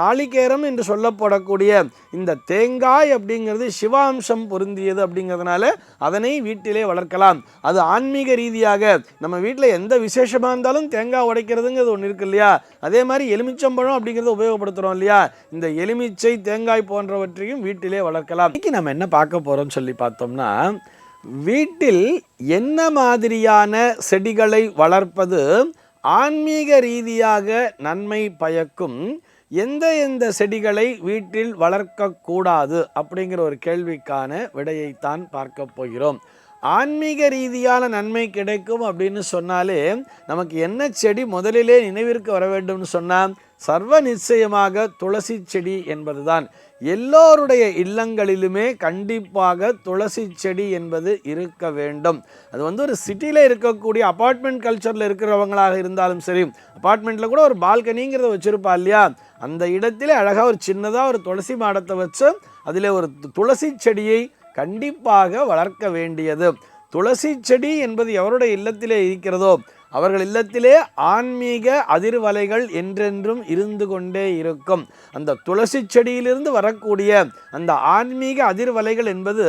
நாளிகேரம் என்று சொல்லப்படக்கூடிய இந்த தேங்காய் அப்படிங்கிறது சிவாம்சம் பொருந்தியது அப்படிங்கிறதுனால அதனை வீட்டிலே வளர்க்கலாம். அது ஆன்மீக ரீதியாக நம்ம வீட்டில் எந்த விசேஷமாக இருந்தாலும் தேங்காய் உடைக்கிறதுங்கிறது ஒன்று இருக்கு இல்லையா? அதே மாதிரி எலுமிச்சம்பழம் அப்படிங்கிறத உபயோகப்படுத்துகிறோம் இல்லையா? இந்த எலுமிச்சை தேங்காய் போன்றவற்றையும் வீட்டிலே வளர்க்கலாம். இன்றைக்கி நம்ம என்ன பார்க்க போகிறோம்னு சொல்லி பார்த்தோம்னா வீட்டில் என்ன மாதிரியான செடிகளை வளர்ப்பது ஆன்மீக ரீதியாக நன்மை பயக்கும் எந்த எந்த செடிகளை வீட்டில் வளர்க்கக்கூடாது அப்படிங்கிற ஒரு கேள்விக்கான விடையைத்தான் பார்க்க போகிறோம். ஆன்மீக ரீதியான நன்மை கிடைக்கும் அப்படின்னு சொன்னாலே நமக்கு என்ன செடி முதலிலே நினைவிற்கு வர வேண்டும்னு சொன்னால் சர்வ நிச்சயமாக துளசி செடி என்பதுதான். எல்லோருடைய இல்லங்களிலுமே கண்டிப்பாக துளசி செடி என்பது இருக்க வேண்டும். அது வந்து ஒரு சிட்டியில் இருக்கக்கூடிய அப்பார்ட்மெண்ட் கல்ச்சரில் இருக்கிறவங்களாக இருந்தாலும் சரி அப்பார்ட்மெண்ட்டில் கூட ஒரு பால்கனிங்கிறத வச்சுருப்பா இல்லையா? அந்த இடத்திலே அழகாக ஒரு சின்னதாக ஒரு துளசி மாடத்தை வச்சு அதில் ஒரு து- துளசி செடியை கண்டிப்பாக வளர்க்க வேண்டியது. துளசி செடி என்பது எவருடைய இல்லத்திலே இருக்கிறதோ அவர்கள் இல்லத்திலே ஆன்மீக அதிர்வலைகள் என்றென்றும் இருந்து கொண்டே இருக்கும். அந்த துளசி செடியிலிருந்து வரக்கூடிய அந்த ஆன்மீக அதிர்வலைகள் என்பது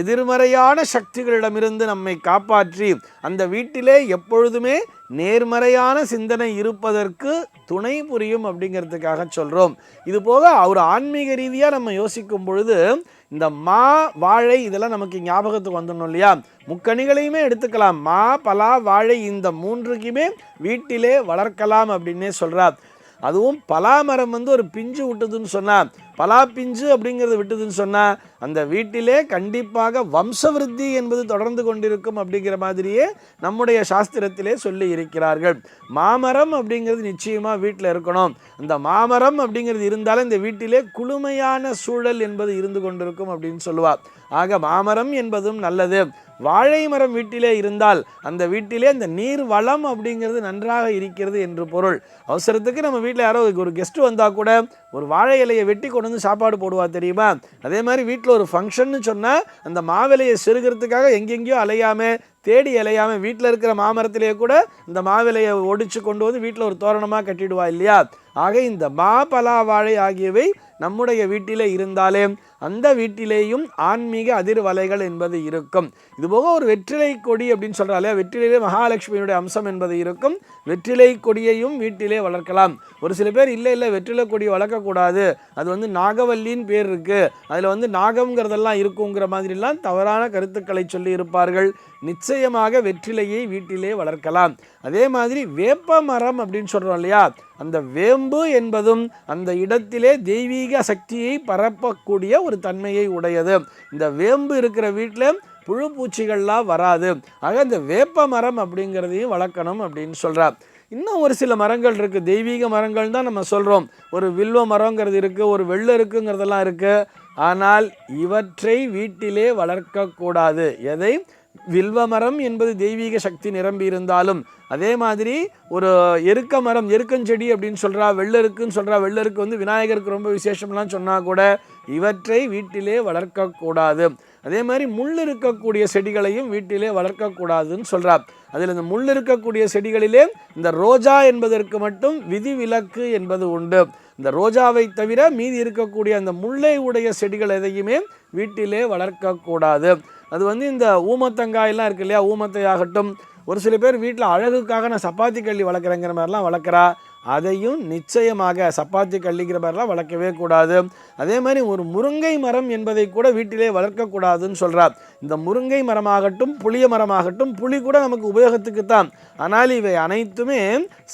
எதிர்மறையான சக்திகளிடமிருந்து நம்மை காப்பாற்றி அந்த வீட்டிலே எப்பொழுதுமே நேர்மறையான சிந்தனை இருப்பதற்கு துணை புரியும் அப்படிங்கிறதுக்காக சொல்கிறோம் இது போக ஒரு ஆன்மீக ரீதியாக நம்ம யோசிக்கும் பொழுது இந்த மா வாழை இதெல்லாம் நமக்கு ஞாபகத்துக்கு வந்துடணும் இல்லையா? முக்கணிகளையுமே எடுத்துக்கலாம். மா பலா வாழை இந்த மூன்றுக்குமே வீட்டிலே வளர்க்கலாம் அப்படின்னே சொல்கிறார் அதுவும் பலாமரம் வந்து ஒரு பிஞ்சு விட்டதுன்னு சொன்னால் பலா பிஞ்சு அப்படிங்கிறது விட்டதுன்னு சொன்னால் அந்த வீட்டிலே கண்டிப்பாக வம்சவிருத்தி என்பது தொடர்ந்து கொண்டிருக்கும் அப்படிங்கிற மாதிரியே நம்முடைய சாஸ்திரத்திலே சொல்லி இருக்கிறார்கள். மாமரம் அப்படிங்கிறது நிச்சயமாக வீட்டில் இருக்கணும். அந்த மாமரம் அப்படிங்கிறது இருந்தாலும் இந்த வீட்டிலே குளுமையான சூழல் என்பது இருந்து கொண்டிருக்கும் அப்படின்னு சொல்லுவார் ஆக மாமரம் என்பதும் நல்லது. வாழை மரம் வீட்டிலே இருந்தால் அந்த வீட்டிலே அந்த நீர் வளம் அப்படிங்கிறது நன்றாக இருக்கிறது என்று பொருள். அவசரத்துக்கு நம்ம வீட்டில் யாரோ ஒரு கெஸ்ட்டு வந்தால் கூட ஒரு வாழை இலையை வெட்டி கொண்டு வந்து சாப்பாடு போடுவா தெரியுமா? அதே மாதிரி வீட்டில் ஒரு ஃபங்க்ஷன்னு சொன்னால் அந்த மாவிலையை செருகிறதுக்காக எங்கெங்கேயோ அலையாமல் தேடி அலையாமல் வீட்டில் இருக்கிற மாமரத்திலேயே கூட இந்த மாவிலையை ஒடிச்சு கொண்டு வந்து வீட்டில் ஒரு தோரணமாக கட்டிடுவா இல்லையா? ஆக இந்த மா பலா வாழை ஆகியவை நம்முடைய வீட்டிலே இருந்தாலே அந்த வீட்டிலேயும் ஆன்மீக அதிர்வலைகள் என்பது இருக்கும். இதுபோக ஒரு வெற்றிலை கொடி அப்படின்னு சொல்கிறாலே வெற்றிலையிலே மகாலட்சுமியினுடைய அம்சம் என்பது இருக்கும். வெற்றிலை கொடியையும் வீட்டிலே வளர்க்கலாம். ஒரு சில பேர் இல்லை இல்லை வெற்றிலை கொடி வளர்க்கக்கூடாது. அது வந்து நாகவல்லின்னு பேர் இருக்குது அதில் வந்து நாகம்ங்கிறதெல்லாம் இருக்குங்கிற மாதிரிலாம் தவறான கருத்துக்களை சொல்லி இருப்பார்கள். நிச்சயமாக வெற்றிலையை வீட்டிலே வளர்க்கலாம். அதே மாதிரி வேப்ப மரம் அப்படின்னு சொல்கிறோம் இல்லையா? அந்த வேம்பு என்பதும் அந்த இடத்திலே தெய்வீக சக்தியை பரப்பக்கூடிய ஒரு தன்மையை உடையது. இந்த வேம்பு இருக்கிற வீட்டில் புழு பூச்சிகள்லாம் வராது. ஆக இந்த வேப்ப மரம் அப்படிங்கிறதையும் வளர்க்கணும் அப்படின்னு சொல்கிறார் இன்னும் ஒரு சில மரங்கள் இருக்குது தெய்வீக மரங்கள் தான் நம்ம சொல்கிறோம் ஒரு வில்வ மரங்கிறது இருக்குது ஒரு வெள்ளை இருக்குங்கிறதெல்லாம் இருக்குது ஆனால் இவற்றை வீட்டிலே வளர்க்கக்கூடாது. எதை? வில்வமரம் என்பது தெய்வீக சக்தி நிரம்பி இருந்தாலும் அதே மாதிரி ஒரு எருக்க மரம் எருக்கஞ்செடி அப்படின்னு சொல்கிறா வெள்ளருக்குன்னு சொல்கிறா வெள்ளருக்கு வந்து விநாயகருக்கு ரொம்ப விசேஷம்லாம் சொன்னால் கூட இவற்றை வீட்டிலே வளர்க்கக்கூடாது அதே மாதிரி முள் இருக்கக்கூடிய செடிகளையும் வீட்டிலே வளர்க்கக்கூடாதுன்னு சொல்கிறார் அதில் இந்த முள் இருக்கக்கூடிய செடிகளிலே இந்த ரோஜா என்பதற்கு மட்டும் விதிவிலக்கு என்பது உண்டு. இந்த ரோஜாவை தவிர மீதி இருக்கக்கூடிய அந்த முல்லை உடைய செடிகள் எதையுமே வீட்டிலே வளர்க்கக்கூடாது அது வந்து இந்த ஊமத்தங்காயெல்லாம் இருக்கு இல்லையா? ஊமத்தை ஆகட்டும் ஒரு சில பேர் வீட்டில் அழகுக்காக நான் சப்பாத்தி கள்ளி வளர்க்குறேங்கிற மாதிரிலாம் வளர்க்குறா. அதையும் நிச்சயமாக சப்பாத்தி கள்ளிங்கிற மாதிரிலாம் வளர்க்கவே கூடாது. அதே மாதிரி ஒரு முருங்கை மரம் என்பதை கூட வீட்டிலே வளர்க்கக்கூடாதுன்னு சொல்கிறார் இந்த முருங்கை மரமாகட்டும் புளிய மரமாகட்டும் புளி கூட நமக்கு உபயோகத்துக்கு தான். ஆனால் இவை அனைத்துமே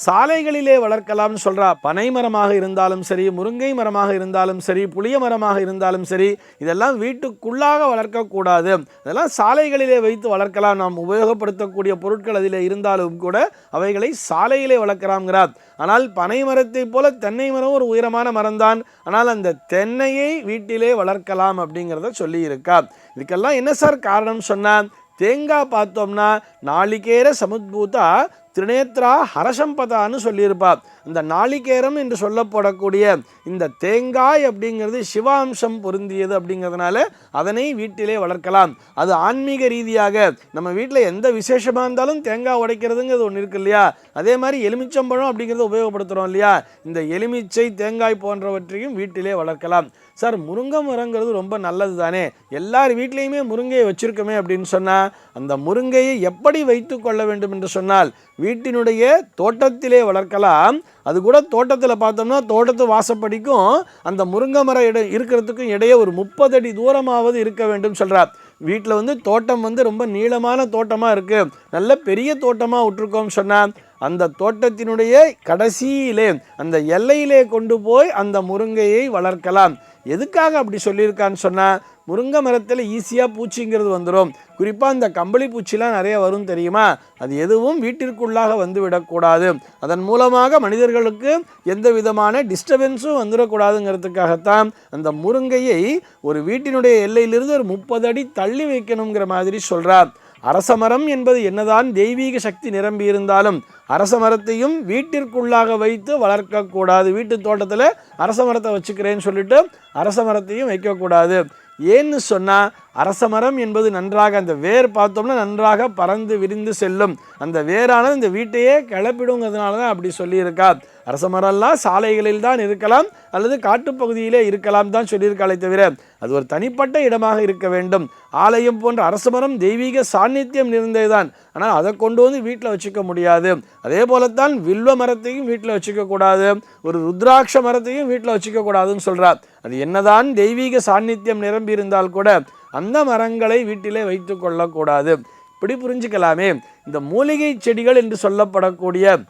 சாலைகளிலே வளர்க்கலாம்னு சொல்கிறா பனை மரமாக இருந்தாலும் சரி முருங்கை மரமாக இருந்தாலும் சரி புளிய மரமாக இருந்தாலும் சரி இதெல்லாம் வீட்டுக்குள்ளாக வளர்க்கக்கூடாது. இதெல்லாம் சாலைகளிலே வைத்து வளர்க்கலாம். நாம் உபயோகப்படுத்தக்கூடிய பொருட்கள் அதில் இருந்தாலும் கூட அவைகளை சாலையிலே வளர்க்கலாம்ங்கிறார். ஆனால் பனை மரத்தைப் போல தென்னை மரம் ஒரு உயரமான மரம்தான். ஆனால் அந்த தென்னையை வீட்டிலே வளர்க்கலாம் அப்படிங்கிறத சொல்லி இருக்கா இதுக்கெல்லாம் என்ன சார் காரணம் சொன்னா தேங்காய் பார்த்தோம்னா நாளிகேர சமுத்பூதா திரிநேத்ரா ஹரசம்பதான்னு சொல்லியிருப்பா இந்த நாளிகேரம் என்று சொல்லப்படக்கூடிய இந்த தேங்காய் அப்படிங்கிறது சிவாம்சம் பொருந்தியது அப்படிங்கிறதுனால அதனை வீட்டிலே வளர்க்கலாம். அது ஆன்மீக ரீதியாக நம்ம வீட்டில் எந்த விசேஷமாக இருந்தாலும் தேங்காய் உடைக்கிறதுங்கிறது ஒன்று இருக்கு இல்லையா? அதே மாதிரி எலுமிச்சம்பழம் அப்படிங்கிறத உபயோகப்படுத்துகிறோம் இல்லையா? இந்த எலுமிச்சை தேங்காய் போன்றவற்றையும் வீட்டிலே வளர்க்கலாம். சார் முருங்கை மரங்கிறது ரொம்ப நல்லது தானே? எல்லார் வீட்லேயுமே முருங்கையை வச்சிருக்கோமே அப்படின்னு சொன்னால் அந்த முருங்கையை எப்படி வைத்து கொள்ள வேண்டும் என்று சொன்னால் வீட்டினுடைய தோட்டத்திலே வளர்க்கலாம். அது கூட தோட்டத்தில் பார்த்தோம்னா தோட்டத்து வாசப்படிக்கும் அந்த முருங்கை மரம் இட இருக்கிறதுக்கும் இடையே ஒரு முப்பது அடி தூரமாவது இருக்க வேண்டும் சொல்கிறார் வீட்டில் வந்து தோட்டம் வந்து ரொம்ப நீளமான தோட்டமாக இருக்குது நல்ல பெரிய தோட்டமாக விட்டுருக்கோம்னு சொன்னால் அந்த தோட்டத்தினுடைய கடைசியிலே அந்த எல்லையிலே கொண்டு போய் அந்த முருங்கையை வளர்க்கலாம். எதுக்காக அப்படி சொல்லியிருக்கான்னு சொன்னால் முருங்கை மரத்தில் ஈஸியாக பூச்சிங்கிறது வந்துடும் குறிப்பாக இந்த கம்பளி பூச்சிலாம் நிறைய வரும் தெரியுமா? அது எதுவும் வீட்டிற்குள்ளாக வந்து விடக்கூடாது அதன் மூலமாக மனிதர்களுக்கு எந்த விதமான டிஸ்டர்பன்ஸும் வந்துடக்கூடாதுங்கிறதுக்காகத்தான் அந்த முருங்கையை ஒரு வீட்டினுடைய எல்லையிலிருந்து ஒரு முப்பது அடி தள்ளி வைக்கணுங்கிற மாதிரி சொல்கிறார் அரசமரம் என்பது என்னதான் தெய்வீக சக்தி நிரம்பி இருந்தாலும் அரச மரத்தையும் வீட்டிற்குள்ளாக வைத்து வளர்க்கக்கூடாது. வீட்டு தோட்டத்தில் அரச மரத்தை வச்சுக்கிறேன்னு சொல்லிட்டு அரச மரத்தையும் வைக்கக்கூடாது. ஏன்னு சொன்னால் அரச மரம் என்பது நன்றாக அந்த வேர் பார்த்தோம்னா நன்றாக பறந்து விரிந்து செல்லும். அந்த வேரானது இந்த வீட்டையே கிளப்பிடுங்கிறதுனால தான் அப்படி சொல்லியிருக்கா. அரசமரம்லாம் சாலைகளில் தான் இருக்கலாம் அல்லது காட்டுப்பகுதியிலே இருக்கலாம் தான் சொல்லியிருக்காளே தவிர அது ஒரு தனிப்பட்ட இடமாக இருக்க வேண்டும். ஆலயம் போன்ற அரசமரம் தெய்வீக சாநித்தியம் நிறைந்ததுதான். ஆனால் அதை கொண்டு வந்து வீட்டில் வச்சுக்க முடியாது. அதே போலத்தான் வில்வ மரத்தையும் வீட்டில் வச்சுக்க கூடாது. ஒரு ருத்ராட்ச மரத்தையும் வீட்டில் வச்சுக்க கூடாதுன்னு சொல்கிறார் அது என்னதான் தெய்வீக சாநித்தியம் நிரம்பி இருந்தால் கூட அந்த மரங்களை வீட்டிலே வைத்து கொள்ளக்கூடாது. இப்படி புரிஞ்சுக்கலாமே. இந்த மூலிகை செடிகள் என்று சொல்லப்படக்கூடிய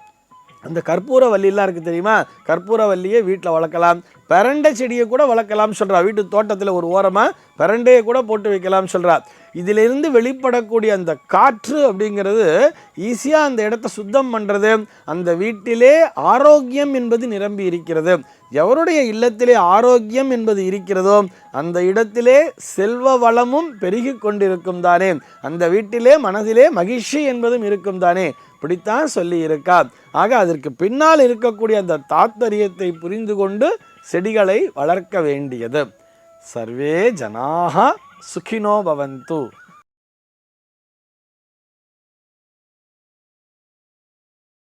அந்த கற்பூரவல்லிலாம் இருக்குது தெரியுமா? கற்பூரவல்லியை வீட்டில் வளர்க்கலாம். பிரண்டை செடியை கூட வளர்க்கலாம்னு சொல்கிறா வீட்டு தோட்டத்தில் ஒரு ஓரமாக பிரண்டையை கூட போட்டு வைக்கலாம்னு சொல்கிறா இதிலிருந்து வெளிப்படக்கூடிய அந்த காற்று அப்படிங்கிறது ஈஸியாக அந்த இடத்த சுத்தம் பண்ணுறது அந்த வீட்டிலே ஆரோக்கியம் என்பது நிரம்பி இருக்கிறது. எவருடைய இல்லத்திலே ஆரோக்கியம் என்பது இருக்கிறதோ அந்த இடத்திலே செல்வ வளமும் பெருகி கொண்டிருக்கும் தானே. அந்த வீட்டிலே மனதிலே மகிழ்ச்சி என்பதும் இருக்கும் தானே. இப்படித்தான் சொல்லி ஆக அதற்கு பின்னால் இருக்கக்கூடிய அந்த தாத்பரியத்தை புரிந்து கொண்டு செடிகளை வளர்க்க வேண்டியது. சர்வே ஜனாக சுகினோ பவந்து.